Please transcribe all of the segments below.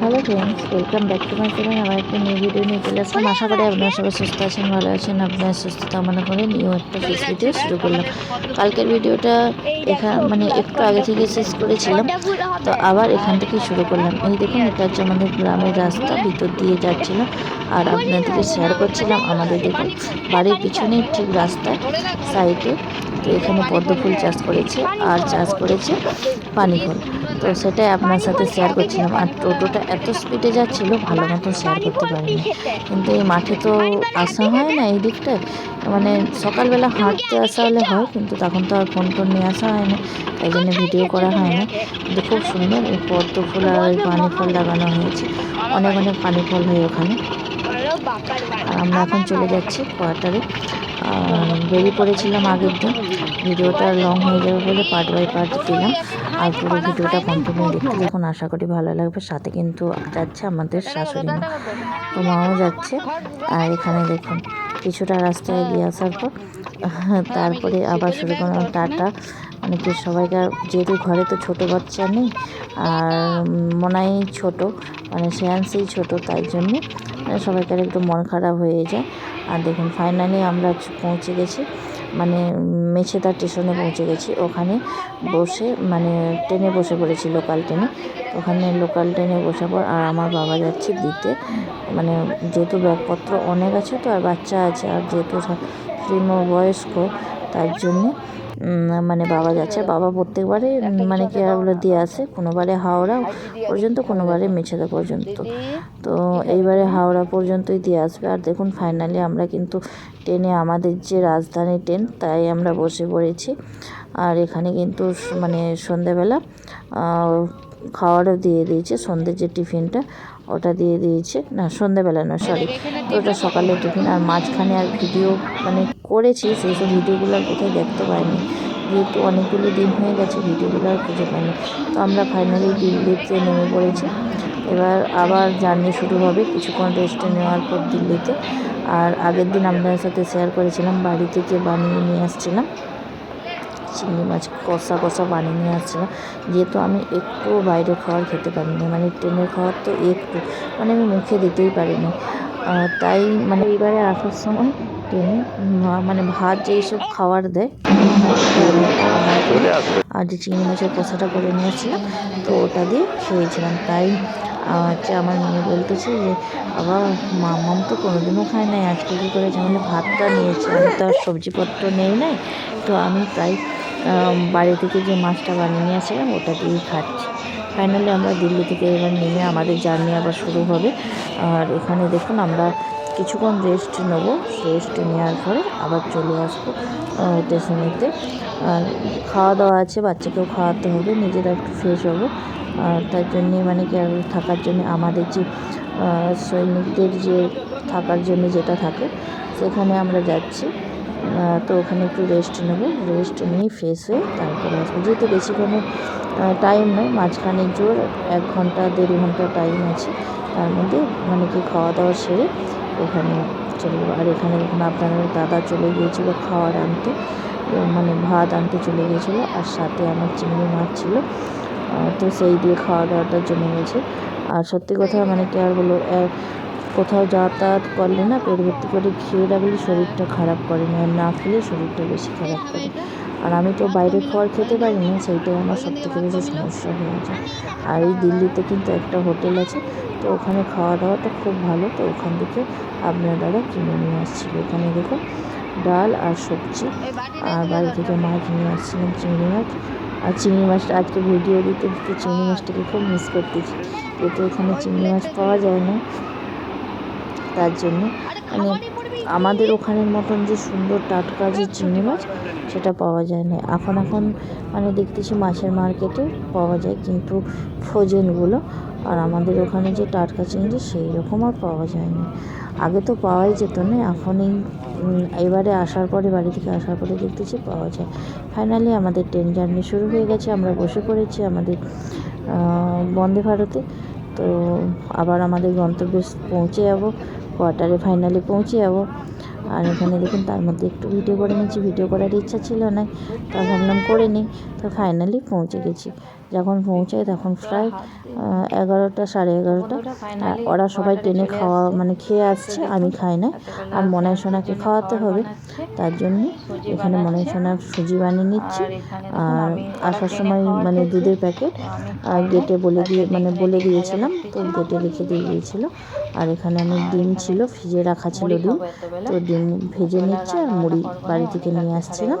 Hello friends welcome back to my channel আমার একটা new video নিয়ে চলে আসলাম। আশা করি আপনারা সবাই সুস্থ আছেন ভালো আছেন। আপনার সুস্থ কামনা করে নিউ একটা ফেস ভিডিও শুরু করলাম। কালকের ভিডিওটা এখান মানে একটু আগে থেকে শেষ করেছিলাম। তো আবার এখান থেকে শুরু করলাম। এই দেখুন এটা হচ্ছে আমাদের গ্রামের রাস্তা ভিতর দিয়ে যাচ্ছিলাম আর আপনাদেরকে শেয়ার করছিলাম আমাদের দেখুন বাড়ির পিছনে ঠিক রাস্তায় সাইডে তো এখানে পদ্ম ফুল চাষ করেছে আর চাষ করেছে পানি ফুল। তো সেটাই আপনার সাথে শেয়ার করছিলাম। আর টোটোটা এত স্পিডে যাচ্ছিল, ভালো মতো শেয়ার করতে পারিনি। কিন্তু এই মাঠে তো আসা হয় না এই দিকটায়। মানে সকালবেলা হাঁটতে আসা হলে হয়, কিন্তু তখন তো আর ফোন টোন নিয়ে আসা হয় না। তাই জন্য ভিডিও করা হয় না। কিন্তু খুব সুন্দর এই পদ্ম ফুল আর ওই পানি ফল লাগানো হয়েছে। অনেক অনেক পানি ফল হয় ওখানে। আর আমরা এখন চলে যাচ্ছি কোয়ার্টারে বেরিয়ে পড়েছিলাম আগের দিন। ভিডিওটা লং হয়ে যাবে বলে পার্ট বাই পার্ট দিলাম। আর পুরো ভিডিওটা কন্টিনিউ দেখতে দেখুন আশা করি ভালো লাগবে। সাথে কিন্তু যাচ্ছে আমাদের শাশুড়ি মা। তো মাও যাচ্ছে। আর এখানে দেখুন, কিছুটা রাস্তায় এগিয়ে আসার পর, তারপরে আবার শুরু করলাম টাটা। মানে কি সবাইকার, যেহেতু ঘরে তো ছোট বাচ্চা নেই, আর মনাই ছোট মানে শ্রেয়াংশই ছোট, তাই জন্যে সবাইকার একটু মন খারাপ হয়ে যায়। আর দেখুন ফাইনালি আমরা পৌঁছে গেছি। মানে মেছেদা স্টেশনে পৌঁছে গেছি। ওখানে বসে মানে ট্রেনে বসে পড়েছি লোকাল ট্রেনে। ওখানে লোকাল ট্রেনে বসে পর আর আমার বাবা যাচ্ছে দিতে। মানে যেহেতু ব্যাগপত্র অনেক আছে তো আর বাচ্চা আছে, আর যেহেতু বয়স্ক তার জন্যে মানে বাবা যাচ্ছে। বাবা প্রত্যেকবারে মানে কেয়ারগুলো দিয়ে আসে। কোনোবারে হাওড়া পর্যন্ত কোনোবারে মেছেদা পর্যন্ত। তো এইবারে হাওড়া পর্যন্তই দিয়ে আসবে। আর দেখুন ফাইনালি আমরা কিন্তু ট্রেনে আমাদের যে রাজধানী ট্রেন তাই আমরা বসে পড়েছি। আর এখানে কিন্তু মানে সন্ধেবেলা খাওয়ারও দিয়ে দিয়েছে, সন্ধ্যের যে টিফিনটা ওটা দিয়ে দিয়েছে। না, সন্ধ্যেবেলা না সরি ওটা সকালে টিফিন। আর মাঝখানে আর ভিডিও মানে করেছি, সেই সব ভিডিওগুলো আর কোথায় দেখতে পাইনি। যেহেতু অনেকগুলো দিন হয়ে গেছে, ভিডিওগুলো আর খুঁজে পাইনি। তো আমরা ফাইনালি দিল্লিতে নেমে পড়েছি। এবার আবার জার্নি শুরু হবে, কিছুক্ষণ রেস্ট নেওয়ার পর দিল্লিতে। আর আগের দিন আপনাদের সাথে শেয়ার করেছিলাম, বাড়ি থেকে বানিয়ে নিয়ে আসছিলাম। চিংড়ি মাছ কষা কষা বানিয়ে নিয়ে আসছিলাম যেহেতু আমি একটু বাইরে খাবার খেতে পারিনি মানে ট্রেনের খাবার তো একটু মানে আমি মুখে দিতেই পারিনি। তাই মানে এইবারে আসার সময় ট্রেনে মানে ভাত যেই সব খাবার দেয়, আর যে চিংড়ি মাছের কষাটা করে নিয়েছিলাম তো ওটা দিয়ে খেয়েছিলাম। তাই হচ্ছে আমার মেয়ে বলতেছে যে, বাবা মামাম তো কোনোদিনও খায় নাই, আজকে কী করেছে মানে ভাতটা নিয়েছে? আমি তো আর সবজিপত্র নেই নাই। তো আমি তাই বাড়ি থেকে যে মাছটা বানিয়ে নিয়ে আসছিলাম, ওটা দিয়েই খাচ্ছি। ফাইনালি আমরা দিল্লি থেকে এবার নেমে আমাদের জার্নি আবার শুরু হবে। আর এখানে দেখুন, আমরা কিছুক্ষণ রেস্ট নেব। রেস্ট নেওয়ার পরে আবার চলে আসব স্টেশনেতে আর খাওয়া দাওয়া আছে, বাচ্চাকেও খাওয়াতে হবে, নিজেরা একটু ফ্রেশ হব। আর তার জন্যে মানে কি থাকার জন্য আমাদের যে সৈনিকদের যে থাকার জন্য যেটা থাকে, সেখানে আমরা যাচ্ছি। তো ওখানে একটু রেস্ট নেব। রেস্ট নিয়ে ফ্রেশ হয়ে তারপরে আসব। যেহেতু বেশিক্ষণের টাইম নয় মাঝখানে জোর এক ঘণ্টা, দেড় ঘণ্টা টাইম আছে। তার মধ্যে মানে কি খাওয়া দাওয়া সেরে ওখানে চলে যাব। আর এখানে দেখুন আপনার দাদা চলে গিয়েছিল খাওয়ার আনতে। মানে ভাত আনতে চলে গিয়েছিল আর সাথে আমার চিংড়ি মাছ ছিল। তো সেই দিয়ে খাওয়া দাওয়াটা জমে গেছে। আর সত্যি কথা মানে কি আর বলো কোথাও যাতায়াত করলে না পেট ভর্তি করে খেয়ে রাখলে শরীরটা খারাপ করে না না খেলে শরীরটা বেশি খারাপ করে। আর আমি তো বাইরের খাবার খেতে পারি না সেইটাই আমার সব থেকে বেশি সমস্যা হয়ে যায়। আর এই দিল্লিতে কিন্তু একটা হোটেল আছে, তো ওখানে খাওয়া দাওয়াটা খুব ভালো, তো ওখান থেকে আপনার দাদা কিনে নিয়ে আসছিল। এখানে দেখুন, ডাল আর সবজি, আর বাড়ি থেকে মাছ নিয়ে আসছিলাম চিংড়ি মাছ। আর চিংড়ি মাছটা আজকে ভিডিও দিতে দিতে চিংড়ি মাছটাকে খুব মিস করতেছি যেহেতু এখানে চিংড়ি মাছ পাওয়া যায় না। তার জন্য। মানে আমাদের ওখানের মতন যে সুন্দর টাটকা যে চিংড়ি মাছ, সেটা পাওয়া যায় না। এখন এখন মানে দেখতেছি মাছের মার্কেটে পাওয়া যায়, কিন্তু ফ্রোজেনগুলো আর আমাদের ওখানে যে টাটকা চিংড়ি সেই রকম আর পাওয়া যায় না। আগে তো পাওয়াই যেত না, এখন এই এবারে আসার পরে, বাড়ি থেকে আসার পরে দেখতেছি পাওয়া যায়। ফাইনালি আমাদের ট্রেন জার্নি শুরু হয়ে গেছে, আমরা বসে পড়েছি আমাদের বন্দে ভারতে। তো আবার আমাদের গন্তব্যে পৌঁছে যাব, কোয়ার্টারে ফাইনালি পৌঁছে যাব। আর এখানে দেখুন, তার মধ্যে একটু ভিডিও করে নিচ্ছি। ভিডিও করার ইচ্ছা ছিল না, তা ভাবলাম করে নিই। তো ফাইনালি পৌঁছে গেছি। যখন পৌঁছাই তখন প্রায় এগারোটা, সাড়ে এগারোটা। ওরা সবাই ট্রেনে খাওয়া মানে খেয়ে আসছে, আমি খাই না। আর মনাই সোনাকে খাওয়াতে হবে, তার জন্য এখানে মনাই সোনার সুজি বানিয়ে নিচ্ছি। আর আসার সময় মানে দুধের প্যাকেট, আর গেটে বলে দিয়ে মানে বলে দিয়েছিলাম, তো গেটে রেখে দিয়ে গিয়েছিল। আর এখানে আমি ডিম ছিল, ফ্রিজে রাখা ছিল ডিম। তো ডিম ভেজে নিচ্ছে আর মুড়ি বাড়ি থেকে নিয়ে আসছিলাম।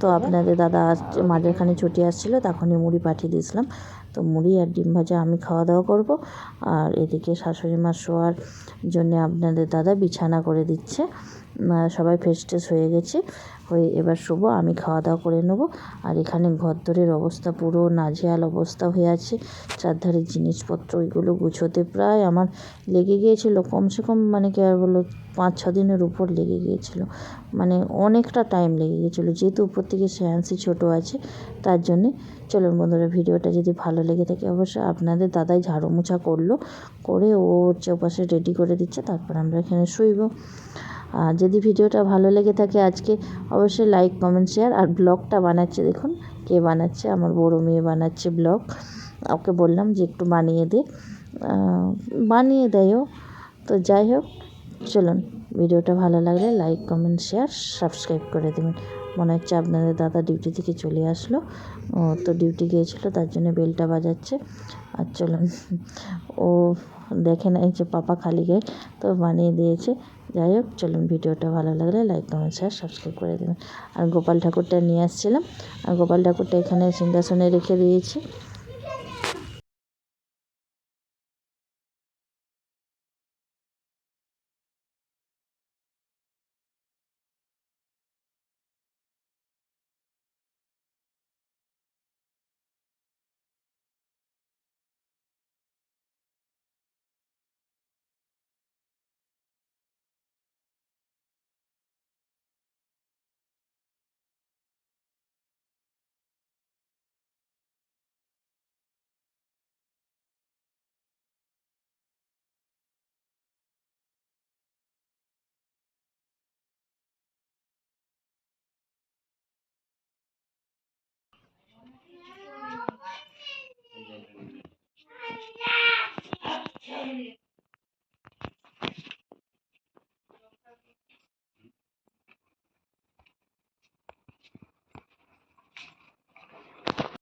তো আপনাদের দাদা মাঝেরখানে ছুটি আসছিল, তখনই মুড়ি পাঠিয়ে দিয়েছিলাম। তো মুড়ি আর ডিম ভাজা আমি খাওয়া দাওয়া করব। আর এদিকে শাশুড়ি মা শোয়ার জন্য আপনাদের দাদা বিছানা করে দিচ্ছে। সবাই ফ্রেশ ট্রেশ হয়ে গেছে। হয়ে এবার শুভ আমি খাওয়া দাওয়া করে নেব। আর এখানে ঘরদরের অবস্থা পুরো নাজেহাল অবস্থা হয়ে আছে। চারধারের জিনিসপত্র, ওইগুলো গুছোতে প্রায় আমার লেগে গিয়েছিল। কমসে কম মানে কি আর বলো পাঁচ ছ দিনের উপর লেগে গিয়েছিল। মানে অনেকটা টাইম লেগে গিয়েছিল। যেহেতু উপর থেকে শ্যান্সি ছোটো আছে, তার জন্যে চলুন বন্ধুরা, ভিডিওটা যদি ভালো লেগে থাকে, অবশ্যই আপনাদের দাদাই ঝাড়ু মোছা করল, করে ও চৌপাশে রেডি করে দিচ্ছে, তারপর আমরা এখানে শুইব। আর যদি ভিডিওটা ভালো লেগে থাকে আজকে, অবশ্যই লাইক কমেন্ট শেয়ার আর ব্লগটা বানাচ্ছে। দেখুন কে বানাচ্ছে, আমার বড়ো মেয়ে বানাচ্ছে ব্লগ ওকে বললাম যে একটু বানিয়ে দে। বানিয়ে দেয়ও। তো যাই হোক, চলুন। ভিডিওটা ভালো লাগলে লাইক কমেন্ট শেয়ার সাবস্ক্রাইব করে দেবেন। মনে হচ্ছে আপনাদের দাদা ডিউটি থেকে চলে আসলো। ও তো ডিউটি গিয়েছিল, তার জন্য বেলটা বাজাচ্ছে। আর চলুন, ও দেখে নাই যে পাপা খালি গায়ে তো বানিয়ে দিয়েছে। যাই হোক, চলুন ভিডিওটা ভালো লাগলে লাইক কমেন্ট শেয়ার সাবস্ক্রাইব করে দেবেন। আর গোপাল ঠাকুরটা নিয়ে আসছিলাম। আর গোপাল ঠাকুরটা এখানে সিংহাসনে রেখে দিয়েছি।